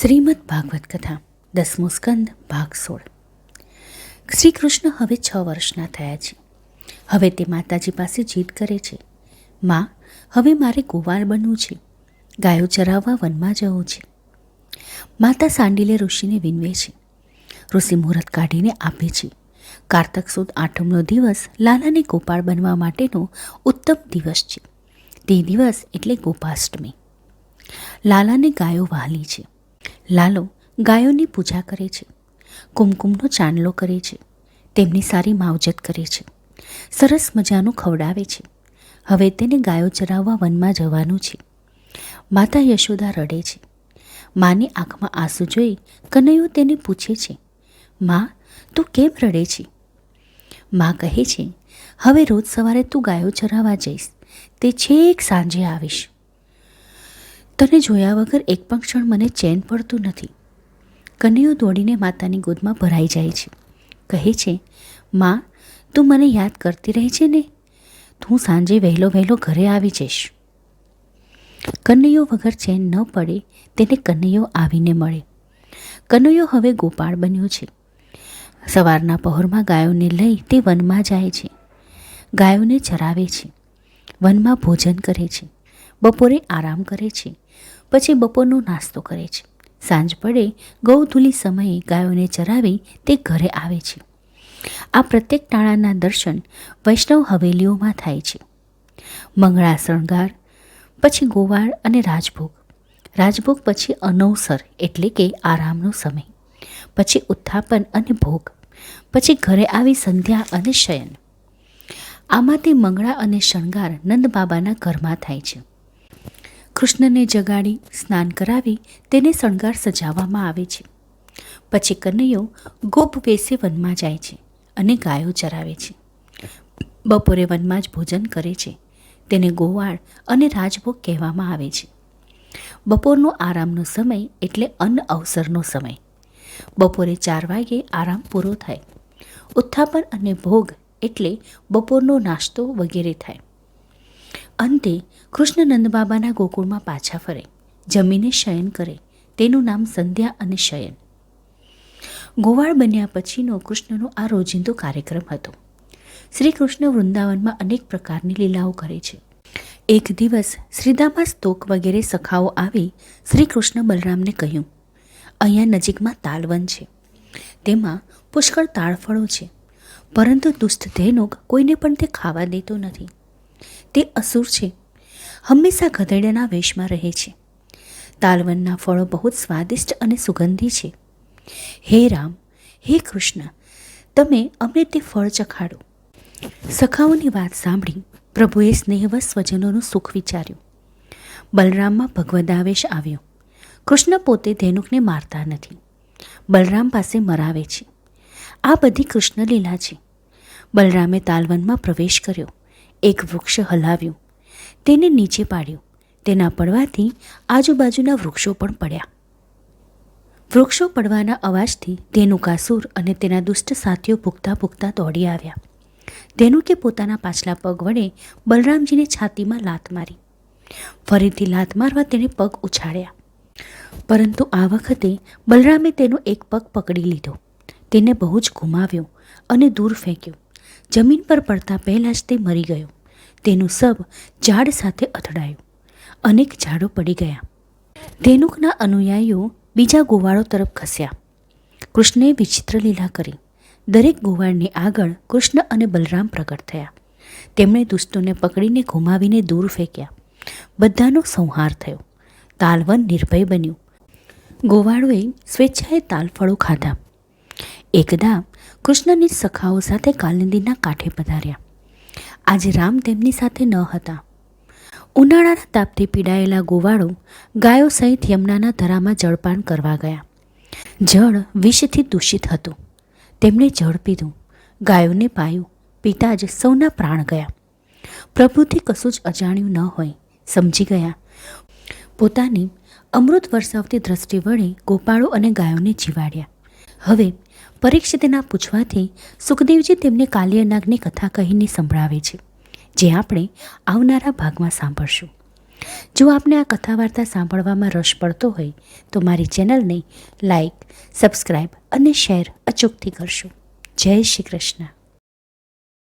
શ્રીમદ ભાગવત કથા, દસમો સ્કંદ, ભાગ સોળ. શ્રી કૃષ્ણ હવે છ વર્ષના થયા છે. હવે તે માતાજી પાસે જીદ કરે છે. માં, હવે મારે કુંવાર બનવું છે. ગાયો ચરાવવા વનમાં જવું છે. માતા સાંડિલે ઋષિને વિનવે છે. ઋષિ મુહૂર્ત કાઢીને આપે છે. કારતક સુદ આઠમનો દિવસ લાલાને ગોપાળ બનવા માટેનો ઉત્તમ દિવસ છે. તે દિવસ એટલે ગોપાષ્ટમી. લાલાને ગાયો વહાલી છે. લાલો ગાયોની પૂજા કરે છે. કુમકુમનો ચાંદલો કરે છે. તેમની સારી માવજત કરે છે. સરસ મજાનું ખવડાવે છે. હવે તેને ગાયો ચરાવવા વનમાં જવાનું છે. માતા યશોદા રડે છે. માની આંખમાં આંસુ જોઈ કનૈયો તેને પૂછે છે, માં, તું કેમ રડે છે? માં કહે છે, હવે રોજ સવારે તું ગાયો ચરાવવા જઈશ. તે છેક સાંજે આવીશ. તને જોયા વગર એક પણ ક્ષણ મને ચેન પડતું નથી. કનૈયો દોડીને માતાની ગોદમાં ભરાઈ જાય છે. કહે છે, માં, તું મને યાદ કરતી રહે છે ને? તું સાંજે વહેલો વહેલો ઘરે આવી જઈશ. કનૈયો વગર ચેન ન પડે તેને કનૈયો આવીને મળે. કનૈયો હવે ગોપાળ બન્યો છે. સવારના પહોરમાં ગાયોને લઈ તે વનમાં જાય છે. ગાયોને ચરાવે છે. વનમાં ભોજન કરે છે. બપોરે આરામ કરે છે. પછી બપોરનો નાસ્તો કરે છે. સાંજ પડે ગૌધુલી સમયે ગાયોને ચરાવી તે ઘરે આવે છે. આ પ્રત્યેક ટાણાના દર્શન વૈષ્ણવ હવેલીઓમાં થાય છે. મંગળા શણગાર પછી ગોવાળ અને રાજભોગ. રાજભોગ પછી અનવસર એટલે કે આરામનો સમય. પછી ઉત્થાપન અને ભોગ. પછી ઘરે આવી સંધ્યા અને શયન. આમાં તે મંગળા અને શણગાર નંદ બાબાના ઘરમાં થાય છે. કૃષ્ણને જગાડી સ્નાન કરાવી તેને શણગાર સજાવવામાં આવે છે. પછી કનૈયો ગોપ વેસે વનમાં જાય છે અને ગાયો ચરાવે છે. બપોરે વનમાં જ ભોજન કરે છે. તેને ગોવાળ અને રાજભોગ કહેવામાં આવે છે. બપોરનો આરામનો સમય એટલે અન્ન અવસરનો સમય. બપોરે ચાર વાગે આરામ પૂરો થાય. ઉત્થાપન અને ભોગ એટલે બપોરનો નાસ્તો વગેરે થાય. અંતે કૃષ્ણ નંદબાબાના ગોકુળમાં પાછા ફરે, જમીને શયન કરે. તેનું નામ સંધ્યા અને શયન. ગોવાળ બન્યા પછીનો કૃષ્ણનો આ રોજિંદો કાર્યક્રમ હતો. શ્રી કૃષ્ણ વૃંદાવનમાં અનેક પ્રકારની લીલાઓ કરે છે. એક દિવસ શ્રીદામા સ્તોક વગેરે સખાઓ આવી શ્રી કૃષ્ણ બલરામને કહ્યું, અહીંયા નજીકમાં તાલવન છે. તેમાં પુષ્કળ તાળફળો છે. પરંતુ દુષ્ટ ધેનુક કોઈને પણ તે ખાવા દેતો નથી. તે અસુર છે. હંમેશા ગધેડાના વેશમાં રહે છે. તાલવનના ફળો બહુ જ સ્વાદિષ્ટ અને સુગંધી છે. હે રામ, હે કૃષ્ણ, તમે અમને તે ફળ ચખાડો. સખાઓની વાત સાંભળી પ્રભુએ સ્નેહવશ સ્વજનોનું સુખ વિચાર્યું. બલરામમાં ભગવદાવેશ આવ્યો. કૃષ્ણ પોતે ધેનુકને મારતા નથી. બલરામ પાસે મરાવે છે. આ બધી કૃષ્ણ લીલા છે. બલરામે તાલવનમાં પ્રવેશ કર્યો. એક વૃક્ષ હલાવ્યું. તેને નીચે પાડ્યું. તેના પડવાથી આજુબાજુના વૃક્ષો પણ પડ્યા. વૃક્ષો પડવાના અવાજથી તેનું કાસુર અને તેના દુષ્ટ સાથીઓ ભૂગતા ભૂગતા દોડી આવ્યા. તેનું કે પોતાના પાછલા પગ વડે બલરામજીને છાતીમાં લાત મારી. ફરીથી લાત મારવા તેણે પગ ઉછાળ્યા. પરંતુ આ વખતે બલરામે તેનો એક પગ પકડી લીધો. તેને બહુ જ ગુમાવ્યો અને દૂર ફેંક્યો. જમીન પર પડતા પહેલાં જ તે મરી ગયો. તેનું સબ ઝાડ સાથે અથડાયું. અનેક ઝાડો પડી ગયા. ધેનુકના અનુયાયીઓ બીજા ગોવાળો તરફ ખસ્યા. કૃષ્ણએ વિચિત્ર લીલા કરી. દરેક ગોવાળની આગળ કૃષ્ણ અને બલરામ પ્રગટ થયા. તેમણે દુષ્ટોને પકડીને ઘુમાવીને દૂર ફેંક્યા. બધાનો સંહાર થયો. તાલવન નિર્ભય બન્યું. ગોવાળોએ સ્વેચ્છાએ તાલફળો ખાધા. એકદા કૃષ્ણની સખાઓ સાથે કાલિંદીના કાંઠે પધાર્યા. આજે રામ તેમની સાથે ન હતા. ઉનાળાના તાપથી પીડાયેલા ગોવાળો ગાયો સહિત યમુનાના ધરામાં જળપાન કરવા ગયા. જળ વિષથી દૂષિત હતું. તેમણે જળ પીધું, ગાયોને પાયું, પિતા જ સૌના પ્રાણ ગયા. પ્રભુથી કશું જ અજાણ્યું ન હોય, સમજી ગયા. પોતાની અમૃત વરસાવતી દ્રષ્ટિ વડે ગોપાળો અને ગાયોને જીવાડ્યા. હવે પરીક્ષિતના પૂછવાથી સુખદેવજી તેમને કાલ્યનાગની કથા કહીને સંભળાવે છે, જે આપણે આવનારા ભાગમાં સાંભળશું. જો આપને આ કથા વાર્તા સાંભળવામાં રસ પડતો હોય, તો મારી ચેનલને લાઇક સબસ્ક્રાઈબ અને શેર અચૂકથી કરશો. જય શ્રી કૃષ્ણ.